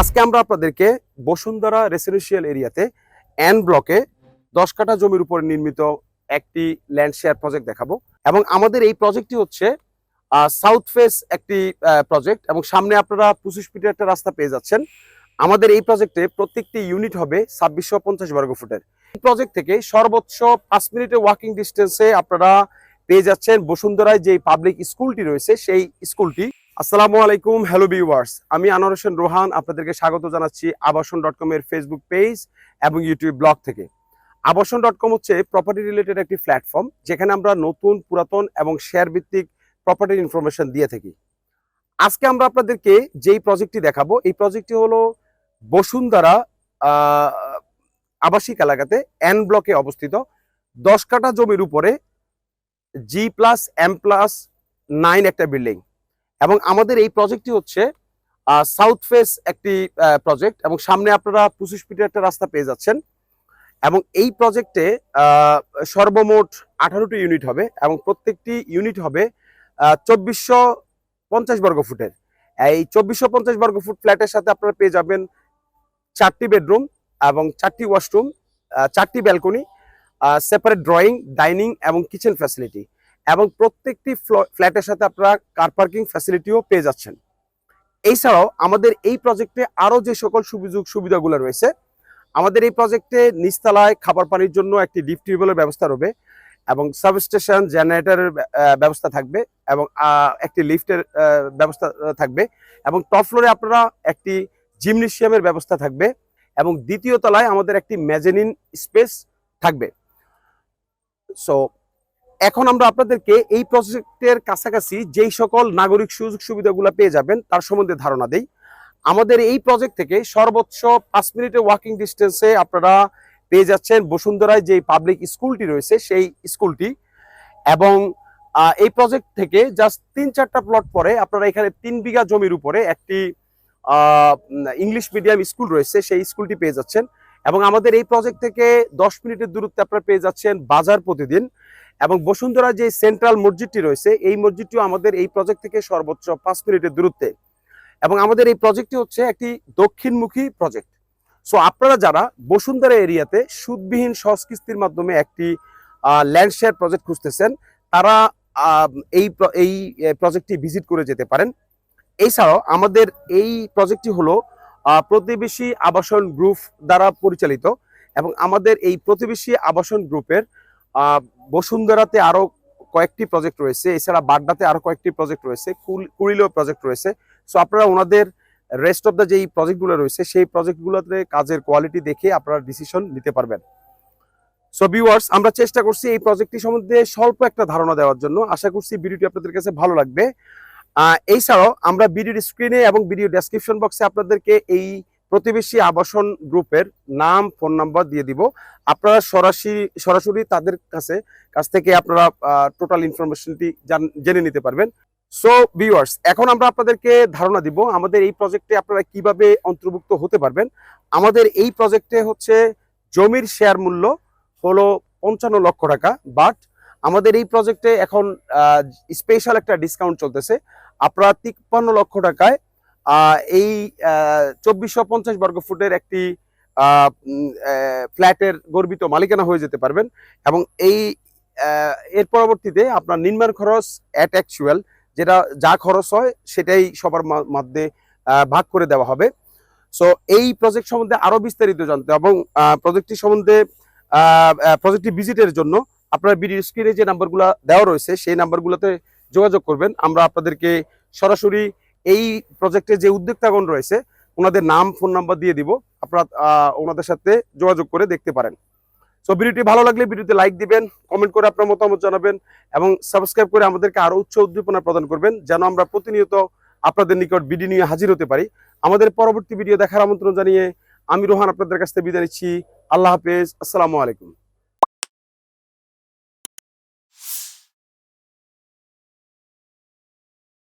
আজকে আমরা আপনাদেরকে বসুন্ধরা রেসিডেন্সিয়াল এরিয়াতে এন ব্লকে দশ কাঠা জমির উপর নির্মিত একটি ল্যান্ড শেয়ার প্রজেক্ট দেখাবো। এবং আমাদের এই প্রজেক্টটি হচ্ছে সাউথ ফেস একটি প্রজেক্ট এবং সামনে আপনারা পঁচিশ ফিটের একটা রাস্তা পেয়ে যাচ্ছেন। আমাদের এই প্রজেক্টে প্রত্যেকটি ইউনিট হবে ছাব্বিশশো পঞ্চাশ বর্গ ফুটের। এই প্রজেক্ট থেকে সর্বোচ্চ পাঁচ মিনিটের ওয়াকিং ডিস্টেন্সে আপনারা পেয়ে যাচ্ছেন বসুন্ধরায় যে পাবলিক স্কুলটি রয়েছে, সেই স্কুলটি আসসালামু আলাইকুম, হ্যালো ভিউয়ার্স। আমি আনোয়ার হোসেন রোহান, আপনাদেরকে স্বাগত জানাচ্ছি আবাসন ডট কম এর ফেসবুক পেজ এবং ইউটিউব ব্লগ থেকে। আবাসন ডট কম হচ্ছে প্রপার্টি রিলেটেড একটি প্ল্যাটফর্ম যেখানে আমরা নতুন, পুরাতন এবং শেয়ার ভিত্তিক প্রপার্টির ইনফরমেশন দিয়ে থাকি। আজকে আমরা আপনাদেরকে যেই প্রজেক্টটি দেখাবো, এই প্রজেক্টটি হলো বসুন্ধরা আবাসিক এলাকাতে এন ব্লকে অবস্থিত। দশ কাঠা জমির উপরে G plus M plus nine একটা বিল্ডিং এবং আমাদের এই প্রজেক্টটি হচ্ছে সাউথ ফেস একটি প্রজেক্ট এবং সামনে আপনারা পঁচিশ ফিটের একটা রাস্তা পেয়ে যাচ্ছেন। এবং এই প্রজেক্টে সর্বমোট আঠারোটি ইউনিট হবে এবং প্রত্যেকটি ইউনিট হবে চব্বিশশো পঞ্চাশ বর্গ ফুটের। এই চব্বিশশো পঞ্চাশ বর্গ ফুট ফ্ল্যাটের সাথে আপনারা পেয়ে যাবেন চারটি বেডরুম এবং চারটি ওয়াশরুম চারটি ব্যালকনি সেপারেট ড্রয়িং ডাইনিং এবং কিচেন ফ্যাসিলিটি এবং প্রত্যেকটি ফ্ল্যাটের সাথে আপনারা কার পার্কিং ফ্যাসিলিটিও পেয়ে যাচ্ছেন। এছাড়াও আমাদের এই প্রজেক্টে আরও যে সকল সুযোগ সুবিধাগুলো রয়েছে, আমাদের এই প্রজেক্টে নিচতলায় খাবার পানির জন্য একটি ডিপ টিউবওয়েলের ব্যবস্থা রবে এবং সাবস্টেশন জেনারেটরের ব্যবস্থা থাকবে এবং একটি লিফটের ব্যবস্থা থাকবে এবং টপ ফ্লোরে আপনারা একটি জিমনেশিয়ামের ব্যবস্থা থাকবে এবং দ্বিতীয় তলায় আমাদের একটি মেজানিন স্পেস থাকবে। সো এখন আমরা আপনাদেরকে এই প্রজেক্টের কাছাকাছি যেই সকল নাগরিক সুযোগ সুবিধাগুলো পেয়ে যাবেন, তার সম্বন্ধে ধারণা দেই। আমাদের এই প্রজেক্ট থেকে সর্বোচ্চ পাঁচ মিনিটের ওয়াকিং ডিস্টেন্সে আপনারা পেয়ে যাচ্ছেন বসুন্ধরায় যে পাবলিক স্কুলটি রয়েছে, সেই স্কুলটি এবং এই প্রজেক্ট থেকে জাস্ট তিন চারটা প্লট পরে আপনারা এখানে তিন বিঘা জমির উপরে একটি ইংলিশ মিডিয়াম স্কুল রয়েছে, সেই স্কুলটি পেয়ে যাচ্ছেন। এবং আমাদের এই প্রজেক্ট থেকে দশ মিনিটের দূরত্বে আপনারা পেয়ে যাচ্ছেন বাজার প্রতিদিন। এবং বসুন্ধরা যে সেন্ট্রাল মসজিদটি রয়েছে, এই মসজিদটিও আমাদের এই প্রজেক্ট থেকে সর্বোচ্চ পাঁচ মিনিটের দূরত্বে। এবং আমাদের এই প্রজেক্টটি হচ্ছে একটি দক্ষিণমুখী প্রজেক্ট সো আপনারা যারা বসুন্ধরা এরিয়াতে সুদবিহীন সহজ কিস্তির মাধ্যমে একটি ল্যান্ড শেয়ার প্রজেক্ট খুঁজতেছেন, তারা এই এই প্রজেক্টটি ভিজিট করে যেতে পারেন। এছাড়াও আমাদের এই প্রজেক্টটি হলো প্রতিবেশী আবাসন গ্রুপ দ্বারা পরিচালিত এবং আমাদের এই প্রতিবেশী আবাসন গ্রুপের বসুন্ধরাতে আরও কয়েকটি প্রজেক্ট রয়েছে, এছাড়া বাড্ডাতে আরও কয়েকটি প্রজেক্ট রয়েছে কুড়িলেও প্রজেক্ট রয়েছে। সো আপনারা ওনাদের রেস্ট অফ দ্য যেই প্রজেক্টগুলো রয়েছে, সেই প্রজেক্টগুলোতে কাজের কোয়ালিটি দেখে আপনারা ডিসিশন নিতে পারবেন। সো ভিউয়ার্স আমরা চেষ্টা করছি এই প্রজেক্টটি সম্বন্ধে স্বল্প একটা ধারণা দেওয়ার জন্য। আশা করছি ভিডিওটি আপনাদের কাছে ভালো লাগবে। এছাড়াও আমরা ভিডিওর স্ক্রিনে এবং ভিডিও ডেসক্রিপশন বক্সে আপনাদেরকে এই প্রতিবেশী আবাসন গ্রুপের নাম, ফোন নাম্বার দিয়ে দিব। আপনারা সরাসরি সরাসরি তাদের কাছে, কাছ থেকে আপনারা টোটাল ইনফরমেশনটি জেনে নিতে পারবেন। সো ভিউয়ার্স এখন আমরা আপনাদেরকে ধারণা দিব, আমাদের এই প্রজেক্টে আপনারা কীভাবে অন্তর্ভুক্ত হতে পারবেন। আমাদের এই প্রজেক্টে হচ্ছে জমির শেয়ার মূল্য হলো পঞ্চান্ন লক্ষ টাকা বাট আমাদের এই প্রজেক্টে এখন স্পেশাল একটা ডিসকাউন্ট চলতেছে। আপনারা তিপ্পান্ন লক্ষ টাকায় এই চব্বিশশো পঞ্চাশ বর্গ ফুটের একটি ফ্ল্যাটের গর্বিত মালিকানা হয়ে যেতে পারবেন। এবং এই এর পরবর্তীতে আপনার নির্মাণ খরচ অ্যাট অ্যাকচুয়াল যেটা যা খরচ হয় সেটাই সবার মধ্যে ভাগ করে দেওয়া হবে। সো এই প্রজেক্ট সম্বন্ধে আরও বিস্তারিত জানতে এবং প্রজেক্টটি সম্বন্ধে প্রজেক্টটি ভিজিটের জন্য আপনার ভিডিও স্ক্রিনে যে নাম্বারগুলো দেওয়া রয়েছে, সেই নাম্বারগুলোতে যোগাযোগ করবেন। আমরা আপনাদেরকে সরাসরি এই প্রজেক্টে যে উদ্যোক্তাগণ রয়েছে, ওনাদের নাম ফোন নাম্বার দিয়ে দিব। আপনারা ওনাদের সাথে যোগাযোগ করে দেখতে পারেন। সো ভিডিওটি ভালো লাগলে ভিডিওতে লাইক দিবেন কমেন্ট করে আপনার মতামত জানাবেন এবং সাবস্ক্রাইব করে আমাদেরকে আরও উচ্চ উদ্দীপনা প্রদান করবেন, যেন আমরা প্রতিনিয়ত আপনাদের নিকট ভিডিও নিয়ে হাজির হতে পারি। আমাদের পরবর্তী ভিডিও দেখার আমন্ত্রণ জানিয়ে আমি রোহান আপনাদের কাছ থেকে বিদায় নিচ্ছি। আল্লাহ হাফেজ। আসসালামু আলাইকুম।